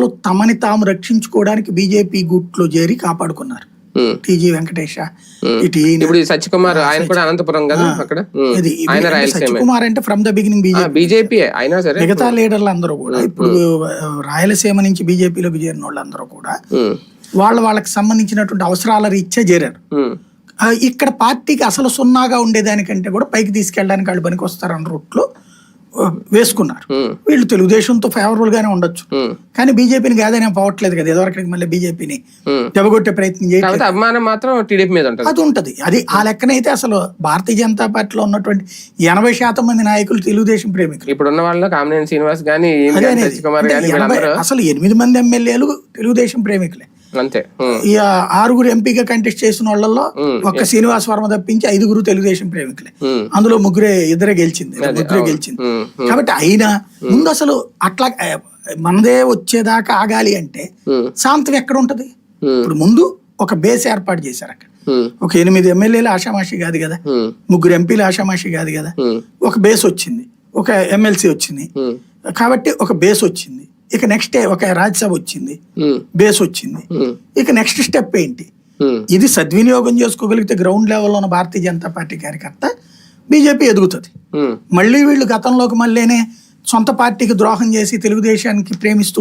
అసలు తమని తాము రక్షించుకోవడానికి బీజేపీ గుట్లో చేరి కాపాడుకున్నారు. టీజీ వెంకటేష. ఇప్పుడు సత్యకుమార్ ఆయన కూడా అనంతపురం కదా అక్కడ? సత్యకుమార్ అంటే ఫ్రమ్ ద బిగినింగ్ బీజేపీ అయినా సరే. మిగతా లీడర్లు అందరూ కూడా ఇప్పుడు రాయలసీమ నుంచి బీజేపీలోకి చేరిన వాళ్ళందరూ కూడా వాళ్ళ వాళ్ళకి సంబంధించినటువంటి అవసరాల రీత్యా చేరారు. ఇక్కడ పార్టీకి అసలు సున్నాగా ఉండేదానికంటే కూడా పైకి తీసుకెళ్ళడానికి వాళ్ళు పనికి వస్తారన్న రూట్లో వేసుకున్నారు. వీళ్ళు తెలుగుదేశంతో ఫేవరబుల్ గానే ఉండొచ్చు. కానీ బీజేపీని కాదనే పోవట్లేదు కదా ఎదవరకడికి మళ్ళీ బీజేపీని. దెబ్బగొట్టే ప్రయత్నం కాకపోతే అభిమానం మాత్రం టీడీపీ మీద ఉంటుంది. అది ఉంటది. అది ఆ లెక్కనైతే అసలు భారతీయ జనతా పార్టీలో ఉన్నటువంటి ఎనభై శాతం మంది నాయకులు తెలుగుదేశం ప్రేమికులు. ఇప్పుడు ఉన్న వాళ్ళలో కామినేని శ్రీనివాస్ గానీ అసలు ఎనిమిది మంది ఎమ్మెల్యేలు తెలుగుదేశం ప్రేమికులే. అంతే. ఈ ఆరుగురు ఎంపీగా కంటెస్ట్ చేసిన వాళ్ళలో ఉమ్. ఒక్క శ్రీనివాస్ వర్మ తప్పించి ఐదుగురు తెలుగుదేశం ప్రేమికులే. అందులో ముగ్గురే ఇద్దరే గెలిచింది. ముగ్గురే గెలిచింది. కాబట్టి అయినా ముందు అసలు అట్లా మనదే వచ్చేదాకా ఆగాలి అంటే శాంతం ఎక్కడ ఉంటది? ఇప్పుడు ముందు ఒక బేస్ ఏర్పాటు చేశారు అక్కడ. ఒక ఎనిమిది ఎమ్మెల్యేలు ఆషామాషి కాదు కదా. ముగ్గురు ఎంపీలు ఆషామాషి కాదు కదా. ఒక బేస్ వచ్చింది. ఒక ఎమ్మెల్సీ వచ్చింది. కాబట్టి ఒక బేస్ వచ్చింది. ఇక నెక్స్ట్ ఒక రాజ్యసభ వచ్చింది. బేస్ వచ్చింది. ఇక నెక్స్ట్ స్టెప్ ఏంటి? ఇది సద్వినియోగం చేసుకోగలిగితే గ్రౌండ్ లెవెల్లో ఉన్న భారతీయ జనతా పార్టీ కార్యకర్త బీజేపీ ఎదుగుతుంది. మళ్ళీ వీళ్ళు గతంలోకి మళ్ళీనే సొంత పార్టీకి ద్రోహం చేసి తెలుగుదేశానికి ప్రేమిస్తూ